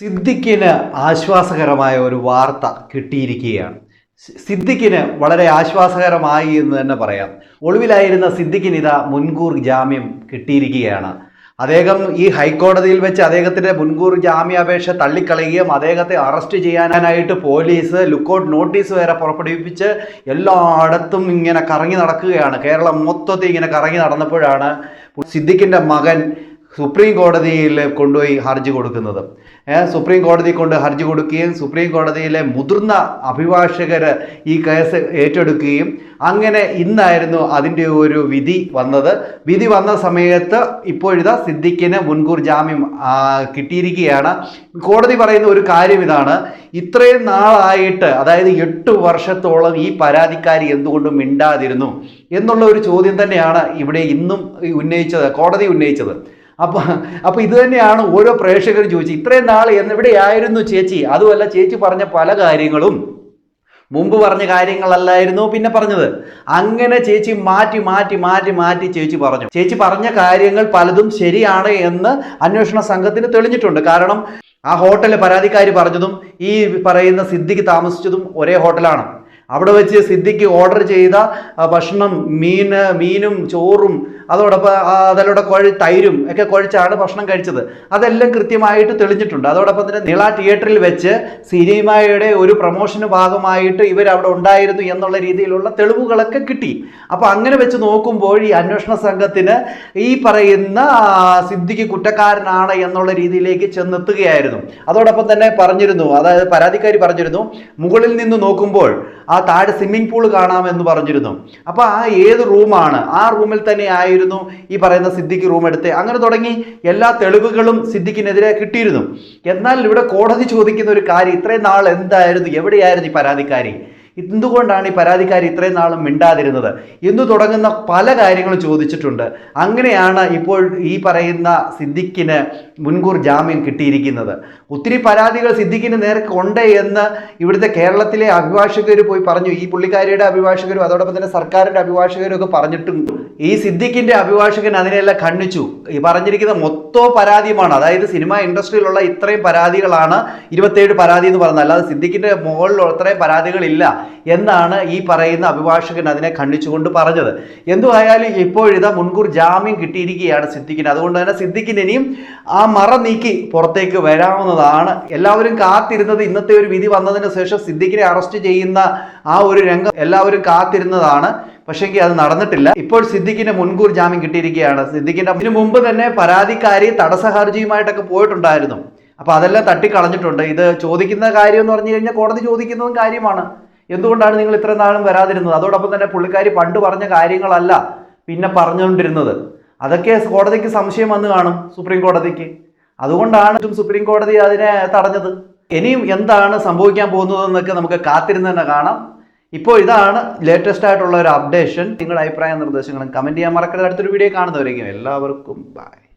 സിദ്ദിഖിന് ആശ്വാസകരമായ ഒരു വാർത്ത കിട്ടിയിരിക്കുകയാണ്. സിദ്ദിഖിന് വളരെ ആശ്വാസകരമായി എന്ന് തന്നെ പറയാം. ഒളിവിലായിരുന്ന സിദ്ദിഖിന് ഇതാ മുൻകൂർ ജാമ്യം കിട്ടിയിരിക്കുകയാണ്. അദ്ദേഹം ഈ ഹൈക്കോടതിയിൽ വെച്ച് അദ്ദേഹത്തിന്റെ മുൻകൂർ ജാമ്യാപേക്ഷ തള്ളിക്കളയുകയും അദ്ദേഹത്തെ അറസ്റ്റ് ചെയ്യാനായിട്ട് പോലീസ് ലുക്കൗട്ട് നോട്ടീസ് വരെ പുറപ്പെടുവിപ്പിച്ച് എല്ലായിടത്തും ഇങ്ങനെ കറങ്ങി നടക്കുകയാണ്. കേരളം മൊത്തത്തിൽ ഇങ്ങനെ കറങ്ങി നടന്നപ്പോഴാണ് സിദ്ദിഖിന്റെ മകൻ സുപ്രീം കോടതിയിൽ കൊണ്ടുപോയി ഹർജി കൊടുക്കുന്നത്. സുപ്രീം കോടതി കൊണ്ട് ഹർജി കൊടുക്കുകയും സുപ്രീം കോടതിയിലെ മുതിർന്ന അഭിഭാഷകർ ഈ കേസ് ഏറ്റെടുക്കുകയും അങ്ങനെ ഇന്നായിരുന്നു അതിന്റെ ഒരു വിധി വന്നത്. വിധി വന്ന സമയത്ത് ഇപ്പോഴിതാ സിദ്ദിഖിന് മുൻകൂർ ജാമ്യം കിട്ടിയിരിക്കുകയാണ്. കോടതി പറയുന്ന ഒരു കാര്യം ഇതാണ്. ഇത്രയും നാളായിട്ട് അതായത് എട്ട് വർഷത്തോളം ഈ പരാതിക്കാരി എന്തുകൊണ്ട് മിണ്ടാതിരുന്നു എന്നുള്ള ഒരു ചോദ്യം തന്നെയാണ് ഇവിടെ ഇന്നും ഉന്നയിച്ചത് കോടതി ഉന്നയിച്ചത്. അപ്പൊ അപ്പൊ ഇത് തന്നെയാണ് ഓരോ പ്രേക്ഷകരും ചോദിച്ചത്. ഇത്രയും നാൾ എവിടെയായിരുന്നു ചേച്ചി? അതുമല്ല ചേച്ചി പറഞ്ഞ പല കാര്യങ്ങളും. മുമ്പ് പറഞ്ഞ കാര്യങ്ങളല്ലായിരുന്നു പിന്നെ പറഞ്ഞത്. അങ്ങനെ ചേച്ചി മാറ്റി മാറ്റി മാറ്റി മാറ്റി ചേച്ചി പറഞ്ഞു. ചേച്ചി പറഞ്ഞ കാര്യങ്ങൾ പലതും ശരിയാണ് എന്ന് അന്വേഷണ സംഘത്തിന് തെളിഞ്ഞിട്ടുണ്ട്. കാരണം ആ ഹോട്ടലിലെ പരാതിക്കാരി പറഞ്ഞതും ഈ പറയുന്ന സിദ്ധിക്ക് താമസിച്ചതും ഒരേ ഹോട്ടലാണ്. അവിടെ വെച്ച് സിദ്ദിഖ് ഓർഡർ ചെയ്ത ഭക്ഷണം മീൻ മീനും ചോറും അതോടൊപ്പം അതിലൂടെ കുഴ തൈരും ഒക്കെ കുഴച്ചാണ് ഭക്ഷണം കഴിച്ചത്. അതെല്ലാം കൃത്യമായിട്ട് തെളിഞ്ഞിട്ടുണ്ട്. അതോടൊപ്പം തന്നെ നിള തിയേറ്ററിൽ വെച്ച് സിനിമയുടെ ഒരു പ്രൊമോഷന് ഭാഗമായിട്ട് ഇവർ അവിടെ ഉണ്ടായിരുന്നു എന്നുള്ള രീതിയിലുള്ള തെളിവുകളൊക്കെ കിട്ടി. അപ്പോൾ അങ്ങനെ വെച്ച് നോക്കുമ്പോൾ ഈ അന്വേഷണ സംഘത്തിന് ഈ പറയുന്ന സിദ്ധിക്ക് കുറ്റക്കാരനാണ് എന്നുള്ള രീതിയിലേക്ക് ചെന്നെത്തുകയായിരുന്നു. അതോടൊപ്പം തന്നെ പറഞ്ഞിരുന്നു അതായത് പരാതിക്കാരി പറഞ്ഞിരുന്നു മുകളിൽ നിന്ന് നോക്കുമ്പോൾ ആ താഴെ സ്വിമ്മിംഗ് പൂൾ കാണാമെന്ന് പറഞ്ഞിരുന്നു. അപ്പോൾ ആ ഏത് റൂമാണ് ആ റൂമിൽ തന്നെ ആയിരുന്നു ഈ പറയുന്ന സിദ്ദിഖ് റൂം എടുത്ത്. അങ്ങനെ തുടങ്ങി എല്ലാ തെളിവുകളും സിദ്ദിഖിനെതിരെ കിട്ടിയിരുന്നു. എന്നാൽ ഇവിടെ കോടതി ചോദിക്കുന്ന ഒരു കാര്യം ഇത്രയും നാൾ എന്തായിരുന്നു? എവിടെയായിരുന്നു ഈ പരാതിക്കാരി? എന്തുകൊണ്ടാണ് ഈ പരാതിക്കാർ ഇത്രയും നാളും മിണ്ടാതിരുന്നത്? എന്ന് തുടങ്ങുന്ന പല കാര്യങ്ങളും ചോദിച്ചിട്ടുണ്ട്. അങ്ങനെയാണ് ഇപ്പോൾ ഈ പറയുന്ന സിദ്ദിഖിന് മുൻകൂർ ജാമ്യം കിട്ടിയിരിക്കുന്നത്. ഒത്തിരി പരാതികൾ സിദ്ദിഖിന് നേരെ ഉണ്ട് എന്ന് ഇവിടുത്തെ കേരളത്തിലെ അഭിഭാഷകർ പോയി പറഞ്ഞു. ഈ പുള്ളിക്കാരിയുടെ അഭിഭാഷകരും അതോടൊപ്പം തന്നെ സർക്കാരിന്റെ അഭിഭാഷകരും ഒക്കെ പറഞ്ഞിട്ടുണ്ട് ഈ സിദ്ദിഖിന്റെ അഭിഭാഷകൻ അതിനെല്ലാം കണ്ണിച്ചു ഈ പറഞ്ഞിരിക്കുന്ന മൊത്തം പരാതിയുമാണ്. അതായത് സിനിമ ഇൻഡസ്ട്രിയിലുള്ള ഇത്രയും പരാതികളാണ് ഇരുപത്തേഴ് പരാതി എന്ന് പറഞ്ഞത്. അല്ലാതെ സിദ്ദിഖിന്റെ മുകളിൽ അത്രയും പരാതികളില്ല. എന്നാണ് ഈ പറയുന്ന അഭിഭാഷകൻ അതിനെ ഖണ്ഡിച്ചുകൊണ്ട് പറഞ്ഞത്. എന്തുമായാലും ഇപ്പോഴിതാ മുൻകൂർ ജാമ്യം കിട്ടിയിരിക്കുകയാണ് സിദ്ദിഖിന്. അതുകൊണ്ട് തന്നെ സിദ്ദിഖിന് ഇനിയും ആ മറ നീക്കി പുറത്തേക്ക് വരാവുന്നതാണ്. എല്ലാവരും കാത്തിരുന്നത് ഇന്നത്തെ ഒരു വിധി വന്നതിന് ശേഷം സിദ്ദിഖിനെ അറസ്റ്റ് ചെയ്യുന്ന ആ ഒരു രംഗം എല്ലാവരും കാത്തിരുന്നതാണ്. പക്ഷേങ്കിൽ അത് നടന്നിട്ടില്ല. ഇപ്പോൾ സിദ്ദിഖിന് മുൻകൂർ ജാമ്യം കിട്ടിയിരിക്കുകയാണ്. സിദ്ദിഖിന്റെ ഇതിനു മുമ്പ് തന്നെ പരാതിക്കാരി തടസ്സ ഹർജിയുമായിട്ടൊക്കെ പോയിട്ടുണ്ടായിരുന്നു. അപ്പൊ അതെല്ലാം തട്ടിക്കളഞ്ഞിട്ടുണ്ട്. ഇത് ചോദിക്കുന്ന കാര്യം എന്ന് പറഞ്ഞു കഴിഞ്ഞാൽ കോടതി ചോദിക്കുന്നതും കാര്യമാണ്. എന്തുകൊണ്ടാണ് നിങ്ങൾ ഇത്ര നാളും വരാതിരുന്നത്? അതോടൊപ്പം തന്നെ പുള്ളിക്കാരി പണ്ട് പറഞ്ഞ കാര്യങ്ങളല്ല പിന്നെ പറഞ്ഞുകൊണ്ടിരുന്നത്. അതൊക്കെ കോടതിക്ക് സംശയം വന്ന് കാണും സുപ്രീം കോടതിക്ക്. അതുകൊണ്ടാണ് സുപ്രീം കോടതി അതിനെ തടഞ്ഞത്. ഇനിയും എന്താണ് സംഭവിക്കാൻ പോകുന്നതെന്നൊക്കെ നമുക്ക് കാത്തിരുന്ന് തന്നെ കാണാം. ഇപ്പോൾ ഇതാണ് ലേറ്റസ്റ്റ് ആയിട്ടുള്ള ഒരു അപ്ഡേഷൻ നിങ്ങളുടെ അഭിപ്രായ നിർദ്ദേശങ്ങളും കമന്റ് ചെയ്യാൻ മറക്കരുത്. അടുത്തൊരു വീഡിയോ കാണുന്നവരേക്കും എല്ലാവർക്കും ബൈ